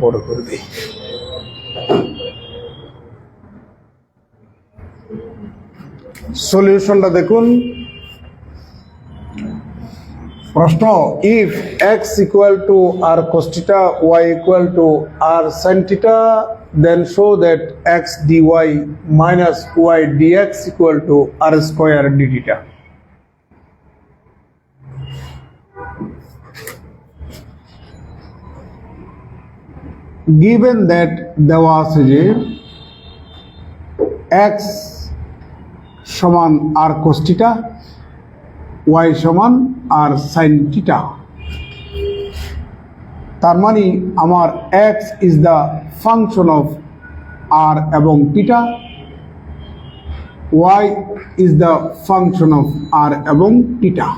বড় করে দিই। সলিউশনটা দেখুন। প্রশ্ন if x equal to r cos theta y equal to r sin theta then show that x dy minus y dx equal to r square d theta given that দেওয়া আছে যে x সমান আর কোস্টিটা y সমান আর sign টিটা তার মানে আমার x is the function of r এবং theta y is the function of r এবং টিটা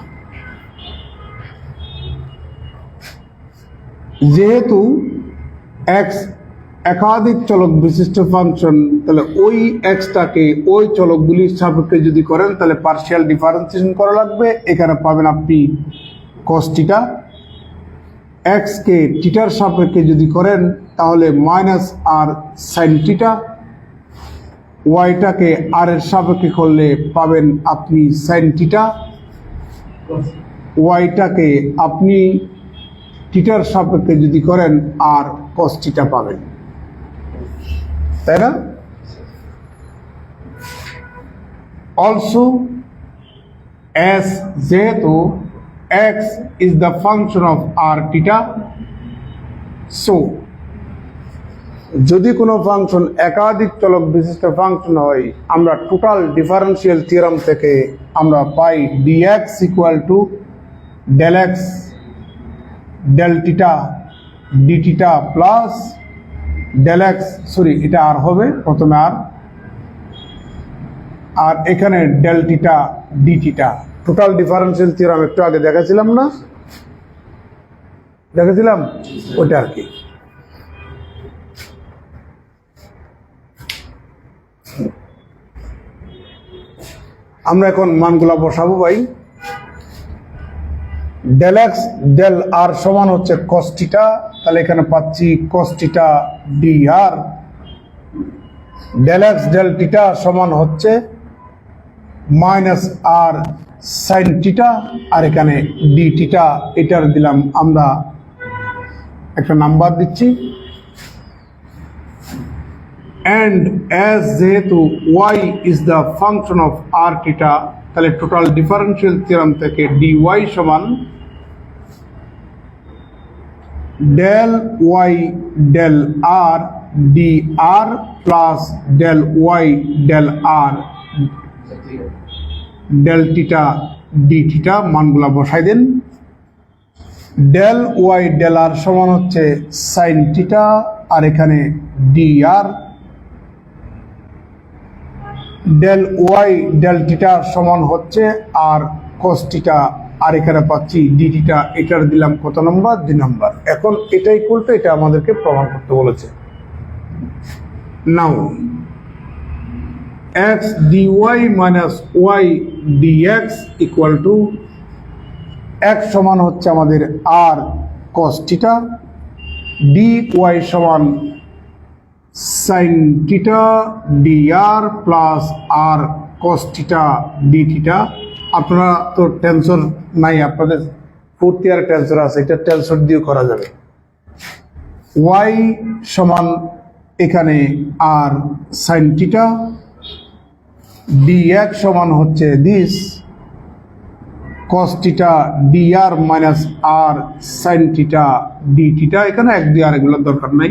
যেহেতু এক্স একাধিক চলক বিশিষ্ট ফাংশন তাহলে ওই এক্সটাকে ওই চলকগুলির সাপেক্ষে যদি করেন, তাহলে পার্শিয়াল ডিফারেন্সিয়েশন করা লাগবে। এখানে পাবেন আপনি কস্টিটা এক্সকে টিটার সাপেক্ষে যদি করেন, তাহলে মাইনাস আর সাইন টিটা ওয়াইটাকে আর এর সাপেক্ষে করলে পাবেন আপনি সাইন টিটা ওয়াইটাকে আপনি টিটার সাপেক্ষে যদি করেন আর কস্টিটা পাবেন। তাই না? অলসো এস যেহেতু x is the function of r theta so যদি কোনো ফাংশন একাধিক চলক বিশিষ্ট ফাংশন হয়, আমরা টোটাল ডিফারেন্সিয়াল থিওরাম থেকে আমরা পাই dx equal to del x del theta d theta plus del x sorry এটা আর হবে, প্রথমে আর। আর এখানে del theta d theta total differential theorem একটু আগে দেখাছিলাম না? দেখেছিলাম? ওটা আর কি। আমরা এখন মানগুলা বসাবো ভাই। ডেল এক্স ডেল আর সমান হচ্ছে কস্টিটা তাহলে এখানে পাচ্ছি cos theta d r del x del theta সমান হচ্ছে মাইনাস আর সাইন টিটা আর এখানে ডি টিটা এটার দিলাম আমরা একটা নাম্বার দিচ্ছি। অ্যান্ড অ্যাজ যেহেতু y is the function of r theta তাহলে টোটাল ডিফারেন্সিয়াল থিওরাম থেকে ডি ওয়াই সমান del y del r d r plus del y del r del theta d theta মানগুলা বসাই দেন। ডেল ওয়াই ডেল আর সমান হচ্ছে sign theta আর এখানে d r del y del theta সমান হচ্ছে আর কস টিটা আর এখানে পাচ্ছি ডি টিটা এটার দিলাম কত নম্বর? দুই নম্বর। এখন এটা ইকুয়াল টু এটা আমাদেরকে প্রমাণ করতে বলেছে। Now x d y minus y d x equal to x সমান হচ্ছে আমাদের r cos theta d y সমান sin theta d r plus r cos theta d theta আপনারা তো টেনশন নাই, আপনাদের ফোর্থ ইয়ার টেনশন আছে, এটা টেনশন দিয়ে করা যাবে। ওয়াই সমান এখানে আর সাইন টিটা ডি এক সমান হচ্ছে this cos theta d r minus r sin theta d theta এখানে এক, দুই, আর এগুলোর দরকার নাই।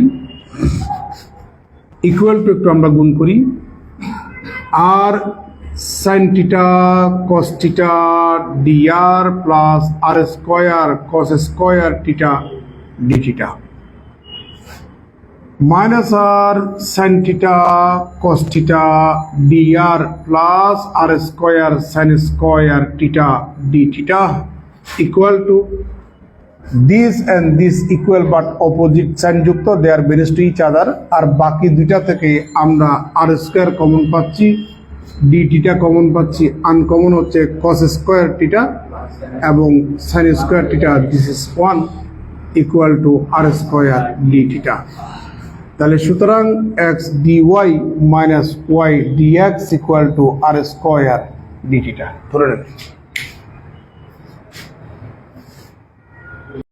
ইকুয়াল টু একটু আমরা গুণ করি। R sine theta cos theta d r plus r square cos square theta d theta minus r sine theta cos theta d r plus r square sine square theta d theta equal to this and this equal but opposite sign যুক্ত দে are বেরিস to each other আর বাকি দুইটা থেকে আমরা r square common পাচ্ছি। D theta common পাচ্ছি uncommon হচ্ছে কস স্কোয়ার টিটা এবং sin square theta this is one equal to r square d theta তাহলে সুতরাং x d y minus y d x equal to r square d theta ধরে নেবেন